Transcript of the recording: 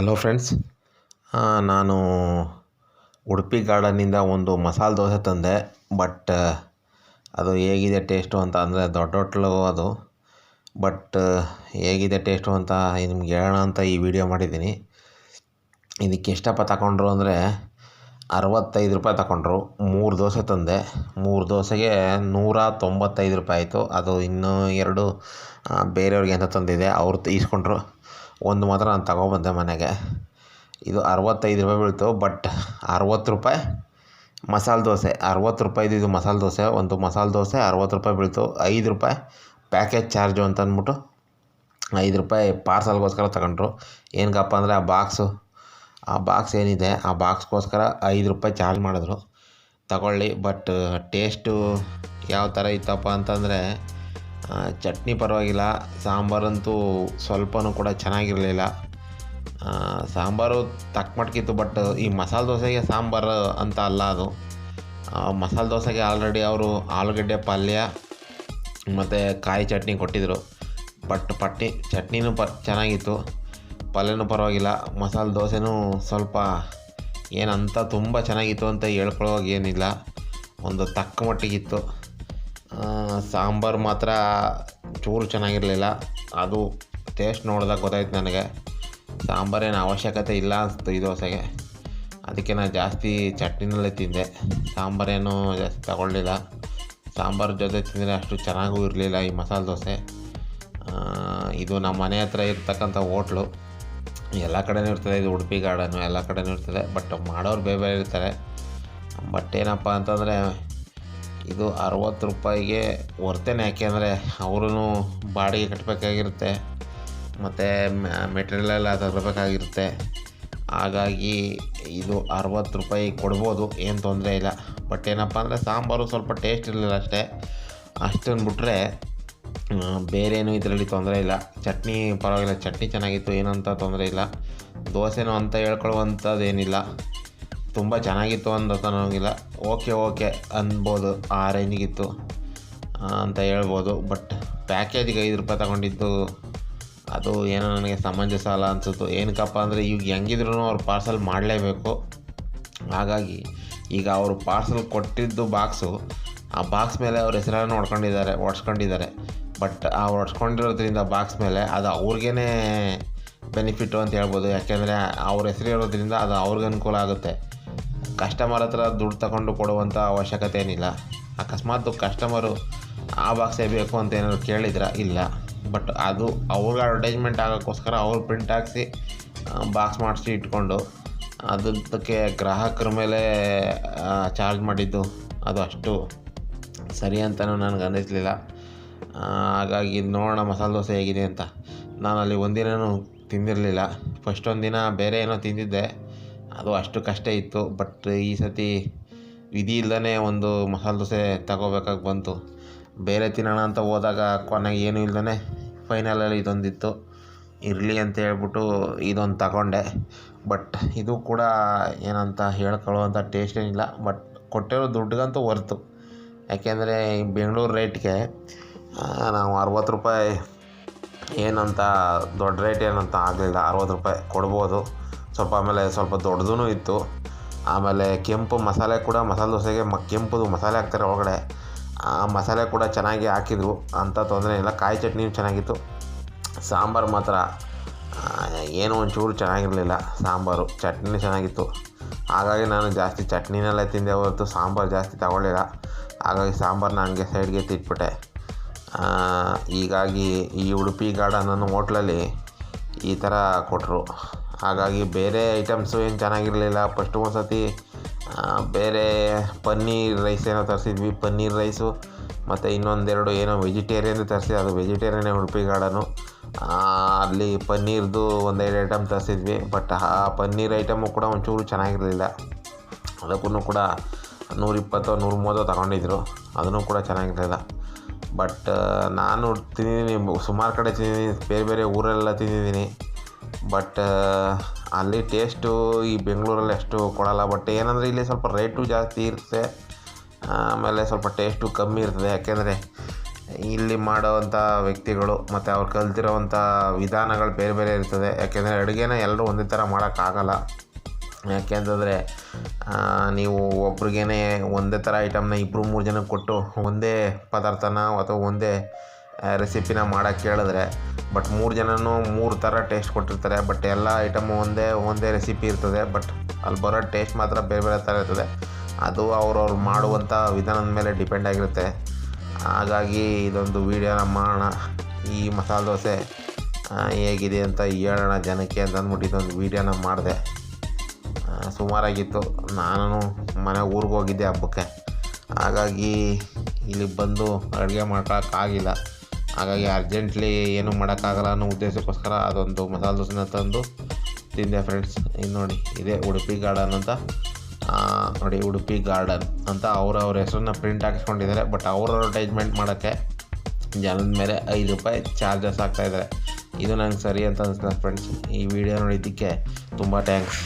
Hello friends ನಾನು ಉಡುಪಿ ಗಾರ್ಡನ್ನಿಂದ ಒಂದು ಮಸಾಲೆ ದೋಸೆ ತಂದೆ ಬಟ್ ಅದು ಹೇಗಿದೆ ಟೇಸ್ಟು ಅಂತ ಅಂದರೆ ದೊಡ್ಡ ಹೋಟ್ಲು ಅದು. ಬಟ್ ಹೇಗಿದೆ ಟೇಸ್ಟು ಅಂತ ನಿಮ್ಗೆ ಹೇಳೋಣ ಅಂತ ಈ ವಿಡಿಯೋ ಮಾಡಿದ್ದೀನಿ. ಇದಕ್ಕೆ ಎಷ್ಟಪ್ಪ ತಗೊಂಡ್ರು ಅಂದರೆ ಅರವತ್ತೈದು ರೂಪಾಯಿ ತಗೊಂಡ್ರು ಮೂರು ದೋಸೆ ತಂದೆ. ಮೂರು ದೋಸೆಗೆ ನೂರ ತೊಂಬತ್ತೈದು ರೂಪಾಯಿ ಆಯಿತು. ಅದು ಇನ್ನೂ ಎರಡು ಬೇರೆಯವ್ರಿಗೆ ಅಂತ ತಂದಿದೆ, ಅವ್ರು ಈಸ್ಕೊಂಡ್ರು ಒಂದು ಮಾತ್ರ ನಾನು ತಗೊಬಂದೆ ಮನೆಗೆ. ಇದು ಅರವತ್ತೈದು ರೂಪಾಯಿ ಬೀಳ್ತು ಬಟ್ ಅರವತ್ತು ರೂಪಾಯಿ ಮಸಾಲೆ ದೋಸೆ. ಅರವತ್ತು ರೂಪಾಯಿದು ಇದು ಮಸಾಲೆ ದೋಸೆ, ಒಂದು ಮಸಾಲೆ ದೋಸೆ ಅರವತ್ತು ರೂಪಾಯಿ ಬೀಳ್ತು. ಐದು ರೂಪಾಯಿ ಪ್ಯಾಕೇಜ್ ಚಾರ್ಜು ಅಂತ ಅಂದ್ಬಿಟ್ಟು ಐದು ರೂಪಾಯಿ ಪಾರ್ಸಲ್ಗೋಸ್ಕರ ತಗೊಂಡ್ರು. ಏನಕ್ಕಪ್ಪ ಅಂದರೆ ಆ ಬಾಕ್ಸು ಆ ಬಾಕ್ಸ್ ಏನಿದೆ, ಆ ಬಾಕ್ಸ್ಗೋಸ್ಕರ ಐದು ರೂಪಾಯಿ ಚಾರ್ಜ್ ಮಾಡಿದ್ರು. ತಗೊಳ್ಳಿ ಬಟ್ ಟೇಸ್ಟು ಯಾವ ಥರ ಇತ್ತಪ್ಪ ಅಂತಂದರೆ ಚಟ್ನಿ ಪರವಾಗಿಲ್ಲ, ಸಾಂಬಾರಂತೂ ಸ್ವಲ್ಪನೂ ಕೂಡ ಚೆನ್ನಾಗಿರಲಿಲ್ಲ. ಸಾಂಬಾರು ತಕ್ಕ ಬಟ್ ಈ ಮಸಾಲೆ ದೋಸೆಗೆ ಸಾಂಬಾರು ಅಂತ ಅಲ್ಲ ಅದು. ಮಸಾಲೆ ದೋಸೆಗೆ ಆಲ್ರೆಡಿ ಅವರು ಆಲೂಗಡ್ಡೆ ಪಲ್ಯ, ಮತ್ತು ಕಾಯಿ ಚಟ್ನಿ ಕೊಟ್ಟಿದ್ದರು ಬಟ್ ಪಟ್ಟಿ, ಚಟ್ನಿನೂ ಪ, ಚೆನ್ನಾಗಿತ್ತು. ಪಲ್ಯನೂ ಪರವಾಗಿಲ್ಲ, ಮಸಾಲೆ ದೋಸೆನೂ ಸ್ವಲ್ಪ ಏನಂತ ತುಂಬ ಚೆನ್ನಾಗಿತ್ತು ಅಂತ ಹೇಳ್ಕೊಳ್ಳೋವಾಗೇನಿಲ್ಲ ಒಂದು ತಕ್ಕ ಮಟ್ಟಿಗಿತ್ತು. ಸಾಂಬಾರು ಮಾತ್ರ ಚೂರು ಚೆನ್ನಾಗಿರಲಿಲ್ಲ. ಅದು ಟೇಸ್ಟ್ ನೋಡಿದಾಗ ಗೊತ್ತಾಯ್ತು ನನಗೆ. ಸಾಂಬಾರೇನು ಅವಶ್ಯಕತೆ ಇಲ್ಲ ಅನಿಸ್ತು ಈ ದೋಸೆಗೆ. ಅದಕ್ಕೆ ನಾನು ಜಾಸ್ತಿ ಚಟ್ನಿನಲ್ಲೇ ತಿಂದೆ. ಸಾಂಬಾರೇನು ಜಾಸ್ತಿ ತಗೊಳ್ಳಿಲ್ಲ ಸಾಂಬಾರು ಜೊತೆ ತಿಂದರೆ ಅಷ್ಟು ಚೆನ್ನಾಗೂ ಇರಲಿಲ್ಲ ಈ ಮಸಾಲೆ ದೋಸೆ. ಇದು ನಮ್ಮ ಮನೆ ಹತ್ರ ಇರ್ತಕ್ಕಂಥ ಹೋಟ್ಲು. ಎಲ್ಲ ಕಡೆನೂ ಇರ್ತದೆ ಇದು ಉಡುಪಿ ಗಾರ್ಡನ್ನು ಎಲ್ಲ ಕಡೆನೂ ಇರ್ತದೆ. ಬಟ್ ಮಾಡೋರು ಬೇರೆ ಬೇರೆ ಇರ್ತಾರೆ. ಬಟ್ ಏನಪ್ಪ ಅಂತಂದರೆ ಇದು ಅರವತ್ತು ರೂಪಾಯಿಗೆ ಹೊರ್ತೇನೆ ಯಾಕೆಂದರೆ ಅವ್ರೂ ಬಾಡಿಗೆ ಕಟ್ಟಬೇಕಾಗಿರುತ್ತೆ ಮತ್ತು ಮೆಟೀರಿಯಲ್ ಎಲ್ಲ ತರಬೇಕಾಗಿರುತ್ತೆ ಹಾಗಾಗಿ ಇದು ಅರವತ್ತು ರೂಪಾಯಿ ಕೊಡ್ಬೋದು, ಏನು ತೊಂದರೆ ಇಲ್ಲ. ಬಟ್ ಏನಪ್ಪ ಅಂದರೆ ಸಾಂಬಾರು ಸ್ವಲ್ಪ ಟೇಸ್ಟ್ ಇರಲಿಲ್ಲ ಅಷ್ಟೇ. ಅಷ್ಟನ್ನು ಬಿಟ್ಟರೆ ಬೇರೇನೂ ಇದರಲ್ಲಿ ತೊಂದರೆ ಇಲ್ಲ. ಚಟ್ನಿ ಪರವಾಗಿಲ್ಲ, ಚಟ್ನಿ ಚೆನ್ನಾಗಿತ್ತು, ಏನಂತ ತೊಂದರೆ ಇಲ್ಲ. ದೋಸೆನೂ ಅಂತ ಹೇಳ್ಕೊಳ್ಳುವಂಥದ್ದು ಏನಿಲ್ಲ ತುಂಬ ಚೆನ್ನಾಗಿತ್ತು ಅನ್ನೋಂಗಿಲ್ಲ ಓಕೆ ಓಕೆ ಅನ್ಬೋದು. ಆ ರೇಂಜಿಗಿತ್ತು ಅಂತ ಹೇಳ್ಬೋದು. ಬಟ್ ಪ್ಯಾಕೇಜಿಗೆ ಐದು ರೂಪಾಯಿ ತಗೊಂಡಿದ್ದು ಅದು ಏನೋ ನನಗೆ ಸಮಂಜಸ ಅಲ್ಲ ಅನಿಸುತ್ತು. ಏನಕ್ಕಪ್ಪ ಅಂದರೆ ಈಗ ಹೆಂಗಿದ್ರು ಅವ್ರು ಪಾರ್ಸಲ್ ಮಾಡಲೇಬೇಕು. ಹಾಗಾಗಿ ಈಗ ಅವರು ಪಾರ್ಸಲ್ ಕೊಟ್ಟಿದ್ದು ಬಾಕ್ಸು ಆ ಬಾಕ್ಸ್ ಮೇಲೆ ಅವ್ರ ಹೆಸರನ್ನು ಹೊಡ್ಕೊಂಡಿದ್ದಾರೆ ಒಡ್ಸ್ಕೊಂಡಿದ್ದಾರೆ ಬಟ್ ಆ ಹೊಡ್ಸ್ಕೊಂಡಿರೋದ್ರಿಂದ ಬಾಕ್ಸ್ ಮೇಲೆ ಅದು ಅವ್ರಿಗೇ ಬೆನಿಫಿಟ್ಟು ಅಂತ ಹೇಳ್ಬೋದು. ಯಾಕೆಂದರೆ ಅವ್ರ ಹೆಸರು ಇರೋದ್ರಿಂದ ಅದು ಅವ್ರಿಗೆ ಅನುಕೂಲ ಆಗುತ್ತೆ. ಕಸ್ಟಮರ್ ಹತ್ರ ದುಡ್ಡು ತಗೊಂಡು ಕೊಡುವಂಥ ಅವಶ್ಯಕತೆ ಏನಿಲ್ಲ ಅಕಸ್ಮಾತ್ ಕಸ್ಟಮರು ಆ ಬಾಕ್ಸೇ ಬೇಕು ಅಂತ ಏನಾದ್ರು ಕೇಳಿದ್ರೆ? ಇಲ್ಲ. ಬಟ್ ಅದು ಅವ್ರಿಗೆ ಅಡ್ವರ್ಟೈಸ್ಮೆಂಟ್ ಆಗೋಕ್ಕೋಸ್ಕರ ಅವ್ರು ಪ್ರಿಂಟ್ ಹಾಕ್ಸಿ ಬಾಕ್ಸ್ ಮಾಡಿಸಿ ಇಟ್ಕೊಂಡು ಅದಕ್ಕೆ ಗ್ರಾಹಕರ ಮೇಲೆ ಚಾರ್ಜ್ ಮಾಡಿದ್ದು, ಅದು ಅಷ್ಟು ಸರಿ ಅಂತಲೂ ನನಗೆ ಅನ್ನಿಸ್ಲಿಲ್ಲ. ಹಾಗಾಗಿ ನೋಡೋಣ ಮಸಾಲೆ ದೋಸೆ ಹೇಗಿದೆ ಅಂತ. ನಾನು ಅಲ್ಲಿ ಒಂದಿನವೂ ತಿಂದಿರಲಿಲ್ಲ. ಫಸ್ಟ್ ಒಂದಿನ ಬೇರೆ ಏನೋ ತಿಂದಿದ್ದೆ. ಅದು ಅಷ್ಟು ಕಷ್ಟ ಇತ್ತು ಬಟ್ ಈ ಸರ್ತಿ ವಿಧಿ ಇಲ್ಲದೇ ಒಂದು ಮಸಾಲೆ ದೋಸೆ ತಗೋಬೇಕಾಗಿ ಬಂತು. ಬೇರೆ ತಿನ್ನೋಣ ಅಂತ ಹೋದಾಗ ಕೊನೆಗೆ ಏನೂ ಇಲ್ಲದೇ ಫೈನಲಲ್ಲಿ ಇದೊಂದಿತ್ತು. ಇರಲಿ ಅಂತ ಹೇಳ್ಬಿಟ್ಟು ಇದೊಂದು ತಗೊಂಡೆ. ಬಟ್ ಇದು ಕೂಡ ಏನಂತ ಹೇಳ್ಕೊಳ್ಳುವಂಥ ಟೇಸ್ಟ್ ಏನಿಲ್ಲ. ಬಟ್ ಕೊಟ್ಟಿರೋ ದುಡ್ಡಿಗಂತೂ ವರ್ತು ಯಾಕೆಂದರೆ ಬೆಂಗಳೂರು ರೇಟ್ಗೆ ನಾವು ಅರವತ್ತು ರೂಪಾಯಿ ಏನಂತ ದೊಡ್ಡ ರೇಟ್ ಏನಂತ ಆಗಲಿಲ್ಲ. ಅರವತ್ತು ರೂಪಾಯಿ ಕೊಡ್ಬೋದು. ಸ್ವಲ್ಪ ಆಮೇಲೆ ಸ್ವಲ್ಪ ದೊಡ್ಡದೂ ಇತ್ತು. ಆಮೇಲೆ ಕೆಂಪು ಮಸಾಲೆ ಕೂಡ, ಮಸಾಲೆ ದೋಸೆಗೆ ಮ ಕೆಂಪುದು ಮಸಾಲೆ ಹಾಕ್ತಾರೆ ಒಳಗಡೆ. ಆ ಮಸಾಲೆ ಕೂಡ ಚೆನ್ನಾಗಿ ಹಾಕಿದ್ರು ಅಂಥ ತೊಂದರೆ ಇಲ್ಲ. ಕಾಯಿ ಚಟ್ನಿಯೂ ಚೆನ್ನಾಗಿತ್ತು. ಸಾಂಬಾರು ಮಾತ್ರ ಏನೋ ಒಂಚೂರು ಚೆನ್ನಾಗಿರಲಿಲ್ಲ. ಸಾಂಬಾರು ಚಟ್ನಿ ಚೆನ್ನಾಗಿತ್ತು. ಹಾಗಾಗಿ ನಾನು ಜಾಸ್ತಿ ಚಟ್ನಿನಲ್ಲೇ ತಿಂದೆ ಹೊರತು ಸಾಂಬಾರು ಜಾಸ್ತಿ ತಗೊಳ್ಳಿಲ್ಲ. ಹಾಗಾಗಿ ಸಾಂಬಾರನ್ನ ಹಂಗೆ ಸೈಡ್ಗೆ ತಿಟ್ಬಿಟ್ಟೆ. ಹೀಗಾಗಿ ಈ ಉಡುಪಿ ಗಾರ್ಡನ್ ಅನ್ನೋ ಹೋಟ್ಲಲ್ಲಿ ಈ ಥರ ಕೊಟ್ಟರು. ಹಾಗಾಗಿ ಬೇರೆ ಐಟಮ್ಸು ಏನು ಚೆನ್ನಾಗಿರಲಿಲ್ಲ. ಫಸ್ಟ್ ಒಂದು ಸತಿ ಬೇರೆ ಪನ್ನೀರ್ ರೈಸ್ ಏನೋ ತರಿಸಿದ್ವಿ. ಪನ್ನೀರ್ ರೈಸು ಮತ್ತು ಇನ್ನೊಂದೆರಡು ಏನೋ ವೆಜಿಟೇರಿಯನ್ ತರಿಸಿ, ಅದು ವೆಜಿಟೇರಿಯನ್ನೇ ಉಡುಪಿ ಗಾರ್ಡನು ಅಲ್ಲಿ ಪನ್ನೀರ್ದು ಒಂದೆರಡು ಐಟಮ್ ತರಿಸಿದ್ವಿ. ಬಟ್ ಆ ಪನ್ನೀರ್ ಐಟಮು ಕೂಡ ಒಂಚೂರು ಚೆನ್ನಾಗಿರಲಿಲ್ಲ. ಅದಕ್ಕೂ ಕೂಡ ನೂರಿಪ್ಪತ್ತೋ ನೂರು ಮೂವತ್ತೋ ತಗೊಂಡಿದ್ರು. ಅದನ್ನು ಕೂಡ ಚೆನ್ನಾಗಿರಲಿಲ್ಲ. ಬಟ್ ನಾನು ತಿಂದಿದ್ದೀನಿ, ಸುಮಾರು ಕಡೆ ತಿಂದಿದ್ದೀನಿ. ಬೇರೆ ಬೇರೆ ಊರಲ್ಲೆಲ್ಲ ತಿಂದಿದ್ದೀನಿ. ಬಟ್ ಅಲ್ಲಿ ಟೇಸ್ಟು ಈ ಬೆಂಗಳೂರಲ್ಲಿ ಅಷ್ಟು ಕೊಡೋಲ್ಲ. ಬಟ್ ಏನಂದರೆ ಇಲ್ಲಿ ಸ್ವಲ್ಪ ರೇಟು ಜಾಸ್ತಿ ಇರುತ್ತೆ. ಆಮೇಲೆ ಸ್ವಲ್ಪ ಟೇಸ್ಟು ಕಮ್ಮಿ ಇರ್ತದೆ. ಯಾಕೆಂದರೆ ಇಲ್ಲಿ ಮಾಡೋವಂಥ ವ್ಯಕ್ತಿಗಳು ಮತ್ತು ಅವ್ರು ಕಲ್ತಿರೋವಂಥ ವಿಧಾನಗಳು ಬೇರೆ ಬೇರೆ ಇರ್ತದೆ. ಯಾಕೆಂದರೆ ಅಡುಗೆನ ಎಲ್ಲರೂ ಒಂದೇ ಥರ ಮಾಡೋಕ್ಕಾಗಲ್ಲ. ಯಾಕೆಂತಂದರೆ ನೀವು ಒಬ್ರಿಗೇ ಒಂದೇ ಥರ ಐಟಮ್ನ ಇಬ್ಬರು ಮೂರು ಜನಕ್ಕೆ ಕೊಟ್ಟು ಒಂದೇ ಪದಾರ್ಥನ ಅಥವಾ ಒಂದೇ ರೆಸಿಪಿನ ಮಾಡೋಕ್ಕೆ ಕೇಳಿದ್ರೆ ಬಟ್ ಮೂರು ಜನನೂ ಮೂರು ಥರ ಟೇಸ್ಟ್ ಕೊಟ್ಟಿರ್ತಾರೆ ಬಟ್ ಎಲ್ಲ ಐಟಮು ಒಂದೇ ಒಂದೇ ರೆಸಿಪಿ ಇರ್ತದೆ ಬಟ್ ಅಲ್ಲಿ ಬರೋ ಟೇಸ್ಟ್ ಮಾತ್ರ ಬೇರೆ ಬೇರೆ ಥರ ಇರ್ತದೆ. ಅದು ಅವ್ರವ್ರು ಮಾಡುವಂಥ ವಿಧಾನದ ಮೇಲೆ ಡಿಪೆಂಡ್ ಆಗಿರುತ್ತೆ. ಹಾಗಾಗಿ ಇದೊಂದು ವೀಡಿಯೋನ ಮಾಡೋಣ. ಈ ಮಸಾಲೆ ದೋಸೆ ಹೇಗಿದೆ ಅಂತ ಹೇಳೋಣ ಜನಕ್ಕೆ ಅಂತ ಅಂದ್ಬಿಟ್ಟು ಇದೊಂದು ವೀಡಿಯೋನ ಮಾಡಿದೆ. ಸುಮಾರಾಗಿತ್ತು. ನಾನು ಮನೆ ಊರಿಗೆ ಹೋಗಿದ್ದೆ ಹಬ್ಬಕ್ಕೆ. ಹಾಗಾಗಿ ಇಲ್ಲಿ ಬಂದು ಅಡುಗೆ ಮಾಡ್ಕೊಳಕ್ಕಾಗಿಲ್ಲ ಹಾಗಾಗಿ ಅರ್ಜೆಂಟ್ಲಿ ಏನೂ ಮಾಡೋಕ್ಕಾಗಲ್ಲ ಅನ್ನೋ ಉದ್ದೇಶಕ್ಕೋಸ್ಕರ ಅದೊಂದು ಮಸಾಲೆ ದೋಸೆನ ತಂದು ತಿಂದೆ ಫ್ರೆಂಡ್ಸ್ ಇದು ನೋಡಿ, ಇದೇ ಉಡುಪಿ ಗಾರ್ಡನ್ ಅಂತ. ನೋಡಿ ಉಡುಪಿ ಗಾರ್ಡನ್ ಅಂತ ಅವರವ್ರ ಅವ್ರ ಹೆಸರನ್ನ ಪ್ರಿಂಟ್ ಹಾಕಿಸ್ಕೊಂಡಿದ್ದಾರೆ. ಬಟ್ ಅವ್ರ ಅಡ್ವರ್ಟೈಸ್ಮೆಂಟ್ ಮಾಡೋಕ್ಕೆ ಜನದ ಮೇಲೆ ಐದು ರೂಪಾಯಿ ಚಾರ್ಜಸ್ ಆಗ್ತಾಯಿದ್ದಾರೆ ಇದು ನಂಗೆ ಸರಿ ಅಂತ ಅನಿಸ್ತಾ ಫ್ರೆಂಡ್ಸ್ ಈ ವಿಡಿಯೋ ನೋಡಿದ್ದಕ್ಕೆ ತುಂಬ ಥ್ಯಾಂಕ್ಸ್